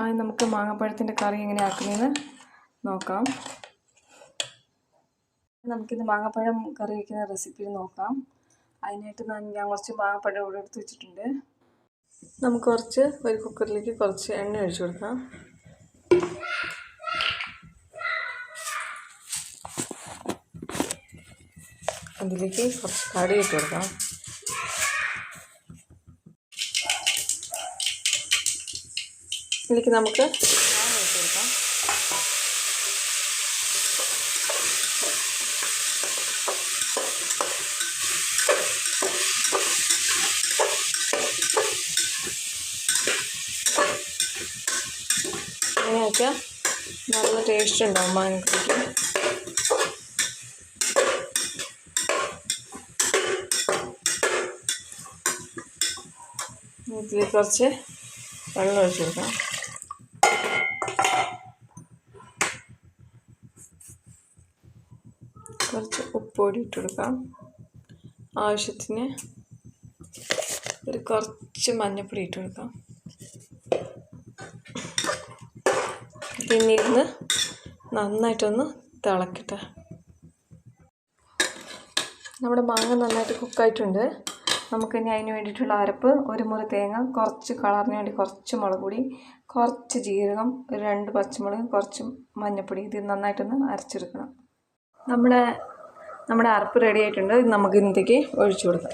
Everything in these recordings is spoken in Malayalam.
ആയി നമുക്ക് മാങ്ങാപ്പഴത്തിന്റെ കറി എങ്ങനെ ആക്കുന്നതെന്ന് നോക്കാം. നമുക്കിത് മാങ്ങാപ്പഴം കറി വയ്ക്കുന്ന റെസിപ്പി നോക്കാം. അതിനായിട്ട് ഞാൻ കുറച്ച് മാങ്ങാപ്പഴം ഇവിടെ എടുത്ത് വെച്ചിട്ടുണ്ട്. നമുക്ക് കുറച്ച് ഒരു കുക്കറിലേക്ക് കുറച്ച് എണ്ണ ഒഴിച്ചു കൊടുക്കാം. അതിലേക്ക് കുറച്ച് കടി ഇട്ട് കൊടുക്കാം. ഇതിലേക്ക് നമുക്ക് മാങ്ങ ഇട്ട് കൊടുക്കാം അങ്ങനെ നല്ല ടേസ്റ്റ് ഉണ്ടാവും മാങ്ങയ്ക്ക്. ഇതിൽ കുറച്ച് വെള്ളം ഒഴിച്ച് കുറച്ച് ഉപ്പൊടി ഇട്ട് കൊടുക്കാം ആവശ്യത്തിന് ഒരു കുറച്ച് മഞ്ഞപ്പൊടി ഇട്ട് കൊടുക്കാം പിന്നെ നന്നായിട്ടൊന്ന് തിളക്കട്ടെ. നമ്മുടെ മാങ്ങ നന്നായിട്ട് കുക്കായിട്ടുണ്ട്. നമുക്കിനി അതിന് വേണ്ടിയിട്ടുള്ള അരപ്പ് ഒരു മുറി തേങ്ങ കുറച്ച് കളറിന് വേണ്ടി കുറച്ച് മുളക് പൊടി കുറച്ച് ജീരകം ഒരു രണ്ട് പച്ചമുളക് കുറച്ച് മഞ്ഞൾപ്പൊടി ഇത് നന്നായിട്ടൊന്ന് അരച്ചെടുക്കണം. നമ്മുടെ നമ്മുടെ അരപ്പ് റെഡി ആയിട്ടുണ്ട്. ഇത് നമുക്ക് ഇന്നത്തേക്ക് ഒഴിച്ചു കൊടുക്കാം.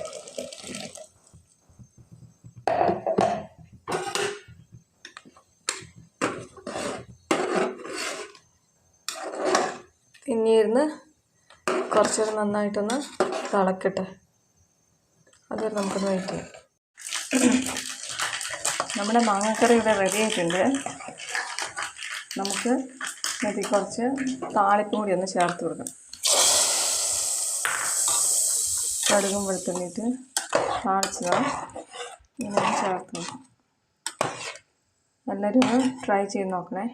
പിന്നെ ഇരുന്ന് കുറച്ച് നന്നായിട്ടൊന്ന് തിളക്കട്ടെ. അതുവരെ നമുക്കൊന്ന് വെയിറ്റ് ചെയ്യാം. നമ്മുടെ മാങ്ങക്കറി ഇവിടെ റെഡി ആയിട്ടുണ്ട്. നമുക്ക് ഇതിൽ കുറച്ച് താളിപ്പും കൂടി ഒന്ന് ചേർത്ത് കൊടുക്കണം. കടുകും വെളുത്തുള്ളിയിട്ട് താളിച്ചതാണ്. ഇങ്ങനെ ചേർത്ത് കൊടുക്കാം. എല്ലാവരും ഒന്ന് ട്രൈ ചെയ്ത് നോക്കണേ.